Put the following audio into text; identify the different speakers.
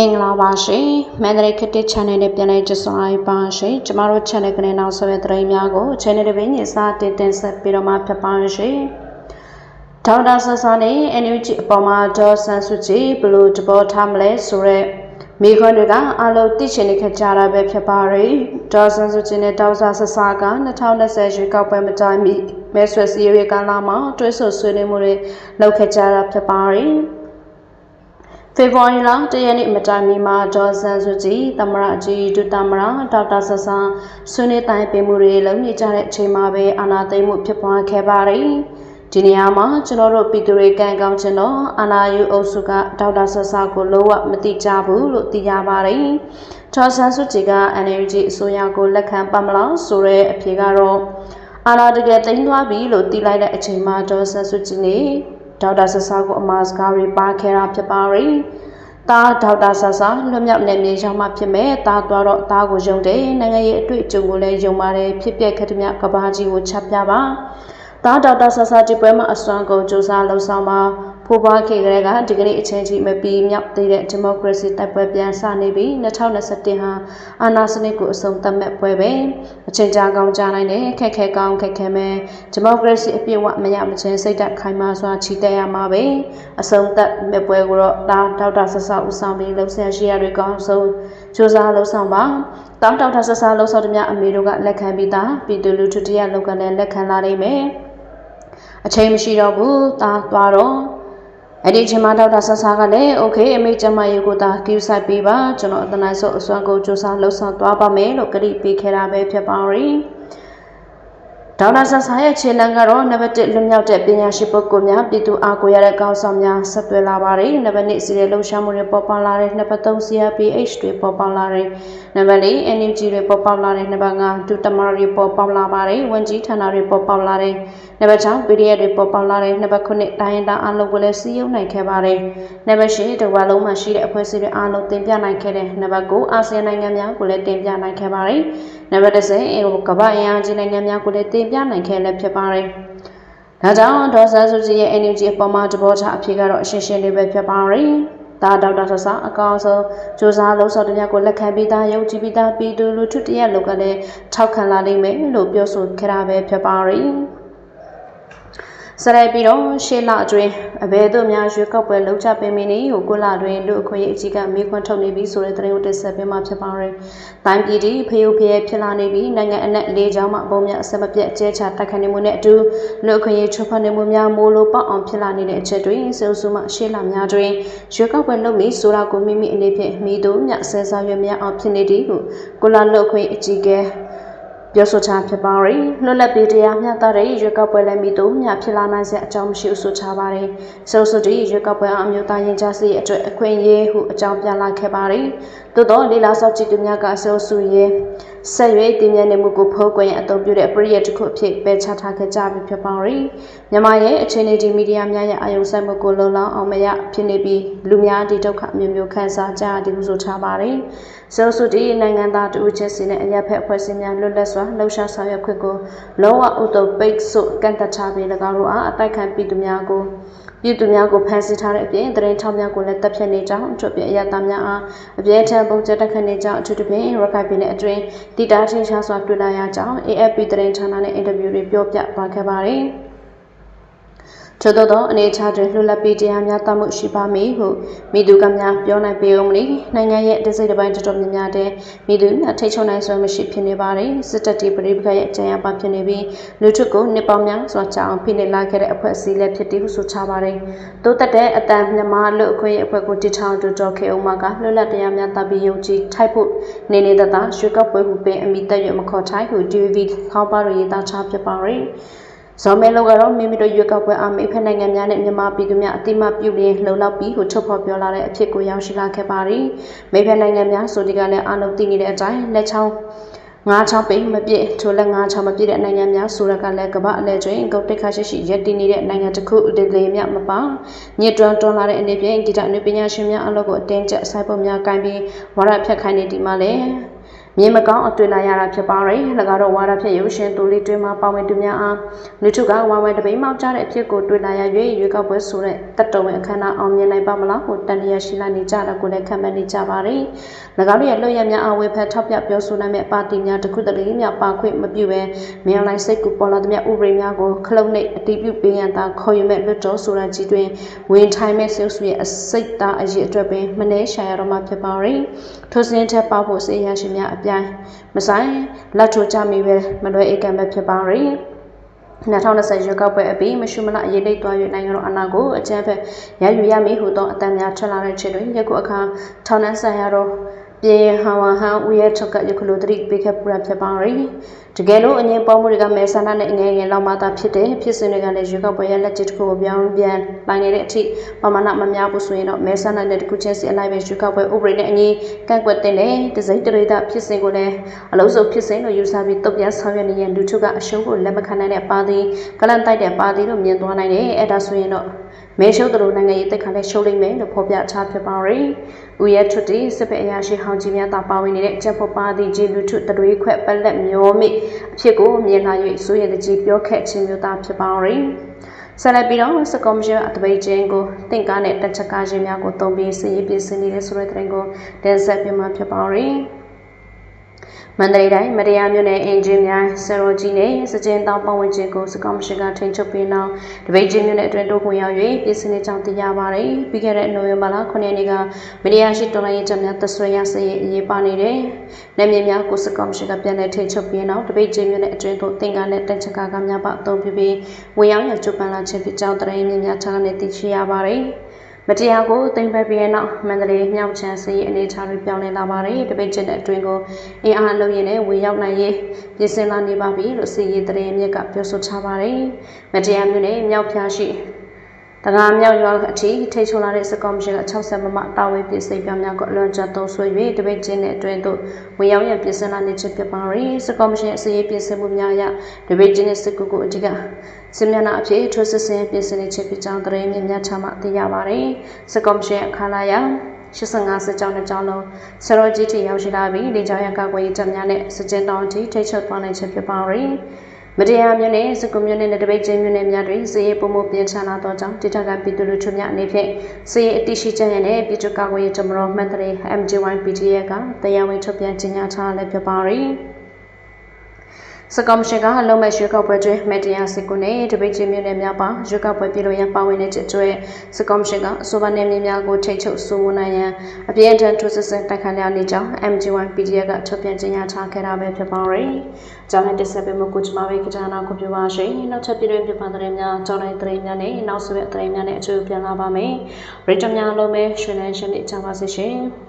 Speaker 1: မင်္ဂလာပါရှင်မန္တလေးခတစ် channel နဲ့ပြန်လည်ကြိုဆိုလိုက်ပါရှင်ကျမတို့ channel ကနေနောက်ဆက်တဲ့သတင်းများကို channel တစ်ပင်းညစတင်တင်ဆက်ပြီးတော့မှဖြစ်ပါရှင်ဒေါက်တာဆဆာနဲ့ NUG အပေါ်မှာဒေါ်ဆန်စုကြည်ဘလို့တဘောထားမလဲဆိုတော့မိခွန်းတွေကအလုံးသိချင်နေခကြတာပဲဖြစ်ပါရဲ့ဒေါ်ဆန်စုကြည်နဲ့ဒေါက်တာဆဆာက2020ရွေးကောက်ပွဲမတိုင်မီမဲဆွယ်စီရီကလာမှာတွဲဆိုဆွေးနွေးမှုတွေလုပ်ခဲ့ကြတာဖြစ်ပါရဲ့ ဖေဖော်ဝါရီလတရက်နေ့မတိုင်မီမှာဒေါ်ဆန်စုကြည်သမရကြီးဒုသမရဒေါက်တာဆဆာဆွေးနွေးတိုင်ပင်မှုတွေလုပ်နေကြတဲ့အချိန်မှာပဲအာနာသိမ့်မှုဖြစ်ပွားခဲ့ပါတယ်ဒီနေရာမှာကျွန်တော်တို့ပြည်သူတွေကံကောင်းခြင်းတော့အာနာယူအုပ်စုကဒေါက်တာဆဆာကိုလုံးဝမတိကြဘူးလို့သိရပါတယ်။ဒေါ်ဆန်စုကြည်က NLG အစိုးရကိုလက်ခံပတ်မလားဆိုတဲ့အဖြေကတော့အာနာတကယ်တင်သွားပြီလို့သိလိုက်တဲ့အချိန်မှာဒေါ်ဆန်စုကြည်နေ ဒေါက်တာဆဆာကိုအမှားစကားတွေပါခဲ့တာဖြစ်ပါတယ်။တာဒေါက်တာဆဆာလွတ်မြောက်နေမြေရောက်မှဖြစ်မဲ့တာသွားတော့တာကိုယုံတယ်နိုင်ငံရေးအတွေ့အကြုံကိုလည်းယုံပါတယ်ဖြစ်ပျက်ခက်တဲ့ကဘာကြီးကိုချက်ပြပါ။တာဒေါက်တာဆဆာဒီပွဲမှာအစွမ်းကုန်စူးစမ်းလှုပ်ဆောင်ပါ ဖိုးပွားခေကလေးကဒီကနေ့အချိန်ကြီးမပြီးမြောက်သေးတဲ့ဒီမိုကရေစီတိုက်ပွဲပြန်စနေပြီး2021ဟာအာဏာစနစ်ကိုအဆုံးသတ်မဲ့ပွဲပဲအချိန်ကြာကောင်းကြာနိုင်တဲ့ခက်ခဲကောင်းခက်ခဲမဲ့ဒီမိုကရေစီအပြည့်အဝမရမချင်းစိတ်ဓာတ်ခိုင်မာစွာချီတက်ရမှာပဲအဆုံးသတ်မဲ့ပွဲကိုတော့တာဒေါက်တာဆဆာဦးဆောင်ပြီးလှုပ်ရှားရှိရတွေကောင်းဆုံးစူးစမ်းလှုပ်ဆောင်ပါတောင်းဒေါက်တာဆဆာလှုပ်ဆောင်တဲ့မြအမေတို့ကလက်ခံပြီးသားပြည်သူလူထုတရားလောက်ကလည်းလက်ခံလာနိုင်မယ်အချိန်မရှိတော့ဘူးတာသွားတော့ အဲ့ဒီချိန်မှာဒေါက်တာဆဆာကလည်း okay အမေကျမရေကိုသာကူးဆိုင်ပေးပါကျွန်တော်အတနိုင်ဆုံးအစွမ်းကုန်စူးစမ်းလှုပ်ဆောင်သွားပါမယ်လို့ကတိပေးခဲ့တာပဲဖြစ်ပါရီဒေါက်တာဆဆာရဲ့ခြေလှမ်းကတော့နံပါတ်1လွတ်မြောက်တဲ့ပညာရှိပုဂ္ဂိုလ်များပြည်သူအားကိုရတဲ့ကောင်းဆောင်များဆက်သွယ်လာပါတယ်။နံပါတ်2စီရဲလှုပ်ရှားမှုတွေပေါ်ပေါက်လာတဲ့နံပါတ်3 CRPH တွေပေါ်ပေါက်လာတဲ့နံပါတ်4 NUG တွေပေါ်ပေါက်လာတဲ့နံပါတ်5ဒုတမတွေပေါ်ပေါက်လာပါတယ်။ဝန်ကြီးဌာနတွေပေါ်ပေါက်လာတဲ့ နံပါတ်6 PDF တွေပေါ်ပေါက်လာတဲ့နံပါတ်9တိုင်းရင်းသားအလုံးကိုလည်းစီးရုံနိုင်ခဲ့ပါတယ်နံပါတ်10တဝါလုံးမှာရှိတဲ့အဖွဲ့အစည်းတွေအားလုံးတင်ပြနိုင်ခဲ့တဲ့နံပါတ်9အာဆီယံနိုင်ငံများကိုလည်းတင်ပြနိုင်ခဲ့ပါတယ်နံပါတ်10ကမ္ဘာ့အင်အားကြီးနိုင်ငံများကိုလည်းတင်ပြနိုင်ခဲ့လည်းဖြစ်ပါတယ်ဒါကြောင့်ဒေါ်ဆာစုကြည်ရဲ့ NUG အပေါ်မှာတဘောချအဖြစ်ကတော့အရှင်းရှင်းလေးပဲဖြစ်ပါတယ်ဒါဒေါက်တာဆဆာအကောင်ဆုံးစူးစမ်းလုံးစော်တများကိုလက်ခံပြီးသားယုံကြည်ပြီးသားပြည်သူလူထုတရက်လောက်ကလည်းထောက်ခံလာလိမ့်မယ်လို့ပြောဆိုခဲ့တာပဲဖြစ်ပါရီစ ရိုက်ပြီးတော့ရှေ့လအတွင်းအဘဲတို့များရွေးကောက်ပွဲလုံးချပင်မင်းကိုကိုလာတွင်လူအခွင့်အရေးအကြီးကမေးခွန်းထုတ်နေပြီဆိုတဲ့သတင်းကိုတင်ဆက်ပေးမှာဖြစ်ပါရယ်။တိုင်းပြည်ဒီဖျို့ဖျဲဖြစ်လာနေပြီးနိုင်ငံအနှံ့လေးချောင်းမှပုံများအဆက်မပြတ်အကျဲချတိုက်ခိုက်နေမှုနဲ့အတူလူအခွင့်အရေးချိုးဖောက်နေမှုများမိုးလိုပေါအောင်ဖြစ်လာနေတဲ့အချက်တွေစုံစုမှရှေ့လများတွင်ရွေးကောက်ပွဲလုပ်ပြီးဆိုတာကိုမိမိအနေဖြင့်မိတို့မြဆဲစားရွက်များအောင်ဖြစ်နေသည်ဟုကိုလာလူအခွင့်အကြီးကဲ ပြောဆိုချဖြစ်ပါရီလွတ်လပ်ပြီးတရားမျှတတဲ့ရွေးကောက်ပွဲလည်းမိတို့မျှဖြစ်လာနိုင်စေအကြောင်းမရှိဆိုချပါတယ်။ဆိုဆိုဒီရွေးကောက်ပွဲအမျိုးသားရင်ကြားစီအတွက်အခွင့်အရေးဟုအကြောင်းပြလာခဲ့ပါတယ်။သို့သောလေလာဆော့ကြည့်သူများကဆိုဆူရဲ့ဆက်ရွေးတည်မြဲနေမှုကိုဖော်ကွယ်အသုံးပြုတဲ့ပရိယတ်တစ်ခုအဖြစ်ပယ်ချထားခဲ့ကြပြီဖြစ်ပါရီ။မြန်မာရဲ့အခြေအနေဒီမီဒီယာများရဲ့အာရုံစိုက်မှုကိုလုံလောက်အောင်မရဖြစ်နေပြီးလူများဒီဒုက္ခမျိုးမျိုးခံစားကြရသည်ဟုဆိုထားပါတယ်။ဆိုဆူဒီနိုင်ငံသားတူချင်းစီနဲ့အရက်ဖက်အဖွဲ့အစည်းများလွတ်လပ်စွာလှုပ်ရှားဆောင်ရွက်ခွင့်ကိုလုံးဝဥတုပိတ်ဆို့ကန့်သတ်ထားပြီး၎င်းတို့အားအတိုက်ခံပြည်သူများကို ပြည်သူများကိုဖမ်းဆီးထားတဲ့အပြင်တရင်ထောက်များကိုလည်းတပ်ဖြတ်နေကြောင်းအထူးပြအရသားများအားအပြင်းထန်ပုံကျတက်ခတ်နေကြောင်းအထူးသဖြင့်ရခိုင်ပြည်နယ်အတွင်းတည်တာထင်ရှားစွာတွေ့လာရကြောင်း AFP တရင်ဌာနနဲ့အင်တာဗျူးတွေပြောပြသွားခဲ့ပါတယ်။ ထို့သောသောအနေချတွင်လှုပ်လက်ပြီးတရားများတမှုရှိပါမည်ဟုမိသူကများပြောနိုင်ပေဦးမည်နိုင်ငံရဲ့တစိတ်တစ်ပိုင်းတော်တော်များများတဲ့မိသူအထိတ်ချုံနိုင်စွမ်းမရှိဖြစ်နေပါတယ်စစ်တပ်တီပရိပခရဲ့အကြံရပါဖြစ်နေပြီးလူထုကိုနှစ်ပေါင်းများစွာကြာအောင်ဖိနှိပ်လာခဲ့တဲ့အဖွဲ့အစည်းလည်းဖြစ်တယ်ဟုဆိုချပါတယ်တိုးတက်တဲ့အတန်မြန်မာလူအခွင့်အရေးအဖွဲ့ကိုတည်ထောင်တူတော်ခေအောင်မကလှုပ်လက်တရားများတပြီးယုံကြည်ထိုက်ဖို့နေနေတသာရွှေကောက်ပွဲဟုပင်အမိတက်ရမခေါ်ထိုက်ဟု DVB ခေါင်းပါရရေးသားချဖြစ်ပါတယ် ဇော်မဲလုံကတော့မိမိတို့ရွေးကောက်ပွဲအမေဖက်နိုင်ငံများနဲ့မြန်မာပြည်သူများအတိမပြုလျင်လှုံလောက်ပြီးဟုထုတ်ဖော်ပြောလာတဲ့အဖြစ်ကိုရောက်ရှိလာခဲ့ပါသည်မိဖက်နိုင်ငံများဆိုဒီကလည်းအလုံးသိနေတဲ့အတိုင်းလက်ချောင်းငါးချောင်းပိမပြည့်ထိုလက်ငါးချောင်းမပြည့်တဲ့နိုင်ငံများဆိုရကလည်းကမ္ဘာအလဲကျွင်းဂုတ်တိတ်ခါရှိရှိရက်တည်နေတဲ့နိုင်ငံတစ်ခုဒီလေမြမပါညစ်တွန်းတွန်းလာတဲ့အနေဖြင့်ဂီတအနုပညာရှင်များအလုပ်ကိုအတင်းကျပ်ဆိုင်ပုံများကင်ပြီးဝါရဖြတ်ခိုင်းနေဒီမှာလည်း မြင်မကောင်းအတွေ့လာရတာဖြစ်ပါတယ်။၎င်းတို့ဝါဒဖြင့်ရုပ်ရှင်သူလေးတွင်မှပါဝင်သူများအားလူထုကဝါဝဲတပိမောက်ကြတဲ့အဖြစ်ကိုတွေ့လာရ၍ရွေးကောက်ပွဲဆိုတဲ့တက်တော်ဝင်အခမ်းအနားအောင်မြင်နိုင်ပါမလားဟုတန်လျက်ရှိလာနေကြတာကိုလည်းခံမှန်းနေကြပါတယ်။၎င်းတို့ရဲ့လွတ်ရများအဝေဖက်ထောက်ပြပြောဆိုနိုင်မဲ့ပါတီများတစ်ခုတလေများပါခွင့်မပြုဘဲမြန်လိုက်စိတ်ကူပေါ်လာသည်များဥပဒေများကိုခလုတ်နှိပ်အတီးပြုပေးရန်သာခေါ်ယူမဲ့လွတ်တော်ဆိုတာကြီးတွင်ဝင်ထိုင်မဲ့ဆဲဆူရဲ့အစိတ်သားအရေးအတွက်ပင်မနှဲရှာရတော့မှဖြစ်ပါရယ်ထိုစဉ်ထက်ပေါဖို့စေရရှိများအပြိုင်မဆိုင်လက်ထိုးကြမိပဲမလွယ်ဧကံပဲဖြစ်ပါရယ်2020ရွေးကောက်ပွဲအပြီးမရှုမလအရေးတိတ်သွား၍နိုင်ငံတော်အနာကိုအကြမ်းဖက်ရယူရမည်ဟုသောအတံများထွက်လာတဲ့ချက်တွင်ယခုအခါထောင်နှန်းဆိုင်ရတော့ပြေဟန်ဝဟန်ဦးရဲ့ချုပ်ကယခုလိုတတိပေးခဲ့ပူရဖြစ်ပါရယ် တကယ်လို့အငြင်းပေါ်မှုတွေကမဲဆန္ဒနဲ့အငြင်းငယ်လောက်မှသာဖြစ်တယ်ဖြစ်စဉ်တွေကလည်းရွေးကောက်ပွဲရဲ့လက်ကျတစ်ခုကိုပြောင်းပြန်နိုင်နေတဲ့အထိပမာဏမများဘူးဆိုရင်တော့မဲဆန္ဒနဲ့တစ်ခုချင်းစီအလိုက်ပဲရွေးကောက်ပွဲဥပဒေနဲ့အညီကန့်ကွက်တဲ့နဲ့တစိမ့်တရိတာဖြစ်စဉ်ကိုလည်းအလုံးစုံဖြစ်စဉ်လို့ယူဆပြီးတုတ်ပြန်ဆောင်ရွက်နေတဲ့လူထုကအရှုံးကိုလက်မခံနိုင်တဲ့ပါတီကလန်တိုက်တဲ့ပါတီလို့မြင်သွားနိုင်တယ်အဲ့ဒါဆိုရင်တော့မဲရှုပ်တို့နိုင်ငံရေးတက်ခါလဲရှုံးလိမ့်မယ်လို့ဖော်ပြချဖြစ်ပါရယ်။ဦးရဲထွတ်တီစစ်ပက်အရာရှိဟောင်းကြီးများတာပါဝင်နေတဲ့ချက်ဖို့ပါတီကြီးလူထုတတွေးခွက်ပလက်မျောမိအဖြစ်ကိုမြင်လာ၍စိုးရတဲ့ကြီးပြောခဲ့ခြင်းမျိုးသားဖြစ်ပါရယ်။ဆက်လက်ပြီးတော့စကောမရှင်အတပိတ်ချင်းကိုတင့်ကားနဲ့တက်ချက်ကားခြင်းများကိုတုံးပြီးစည်ရည်ပြည်စင်နေတဲ့ဆိုတဲ့တဲ့ကိုတင်ဆက်ပြမှာဖြစ်ပါရယ်။ မန္တလေးတိုင်းမတရားမြို့နယ်အင်ဂျင်များဆယ်ရိုကြီးနဲ့စကြင်တောင်ပတ်ဝန်းကျင်ကိုစကောမရှင်ကထိန်းချုပ်ပြီးနောက်တပိတ်ချင်းမြို့နယ်အတွင်းတို့ဝင်ရောက်၍ပြည်စင်နေကြောင်းသိရပါတယ်။ပြီးခဲ့တဲ့နိုဝင်ဘာလ9ရက်နေ့ကမတရားရှိတော်လိုင်းရေးချက်များတဆွဲရစရေးအရေးပါနေတယ်။နယ်မြေများကိုစကောမရှင်ကပြန်လည်ထိန်းချုပ်ပြီးနောက်တပိတ်ချင်းမြို့နယ်အတွင်းသို့တင်ကားနဲ့တက်ချကာကများပါအသုံးပြုပြီးဝင်ရောက်ရကြိုးပမ်းလာခြင်းဖြစ်ကြောင်းတရင်များထားကနေသိရှိရပါတယ်။ မတရားကိုတင်ပတ်ပြီးတဲ့နောက်မန္တလေးမြောက်ချမ်းစီအနေချာတွေပြောင်းလဲလာပါတယ်တပိတ်ချက်တဲ့အတွင်းကိုအင်အားလုံးရင်းနဲ့ဝေရောက်နိုင်ရေးပြင်ဆင်လာနေပါပြီလို့စီရီတရင်မြစ်ကပြောဆိုထားပါတယ်မတရားမျိုးနဲ့မြောက်ဖျားရှိ တကားမြောက်ရွာအထိထိချုံလာတဲ့စကောမရှင်က60မမတာဝေးပြည်စိတ်ပြောင်းများကိုအလွန်ကြသုံးဆွေ၍တပိတ်ချင်းတဲ့အတွင်းသို့ဝင်ရောက်ရပြင်ဆင်လာနေခြင်းဖြစ်ပါရီစကောမရှင်အစည်းပြင်ဆင်မှုများအရတပိတ်ချင်းတဲ့စစ်ကူကိုအဓိကစစ်မျက်နှာအဖြစ်ထိုးစစ်ဆင်ပြင်ဆင်နေခြင်းဖြစ်ကြောင်းသတင်းမြင့်များချမှသိရပါတယ်စကောမရှင်အခါလာရ85စစ်ကြောင်းနဲ့ကြောင်းလုံးဆရောကြီးတီရောက်ရှိလာပြီးလေကြောင်းရကကွယ်ရေးတပ်များနဲ့စကြင်တောင်တီထိတ်ချုပ်သွားနိုင်ခြင်းဖြစ်ပါရီ မတရားမျိုးနဲ့စကုမျိုးနဲ့တပိတ်ချင်းမျိုးနဲ့များတွင်စီရေးပုံမှုပြင်ချလာသောကြောင့်တိထကပြည်သူလူထုများအနေဖြင့်စီရေးအတိရှိချက်ရတဲ့ပြည်သူ့ကာကွယ်ရေးတမတော်မှတ်တရ MJ1 PTA ကတရားဝင်ထုတ်ပြန်ကြေညာထားလည်းဖြစ်ပါရီ စကောမရှင်ကလုံမဲ့ရွေးကောက်ပွဲတွင်မက်တီယာစစ်ကူနဲ့တပိတ်ချင်းမျိုးနဲ့များပါရွေးကောက်ပွဲပြည်လို့ရန်ပါဝင်တဲ့ကျွဲစကောမရှင်ကအဆိုပါနယ်မြေများကိုထိတ်ချုပ်စိုးမိုးနိုင်ရန်အပြင်းထန်ထိုးစစ်ဆင်တိုက်ခိုက်လျက်နေကြောင်း MG1 PDF ကထုတ်ပြန်ကြေညာထားခဲ့တာပဲဖြစ်ပါရယ်။ကြောင်းနဲ့တက်ဆက်ပေးမှုကိုကျမပဲကြနာကိုပြောပါရှိ။နောက်ချက်ပြည်တွင်ပြပတဲ့များကြောင်းတိုင်းသတင်းများနဲ့နောက်ဆက်တဲ့သတင်းများနဲ့အကျိုးပြန်လာပါမယ်။ရေဂျများလုံးပဲရွှေလန်းရှင်နဲ့ကြပါစေရှင်။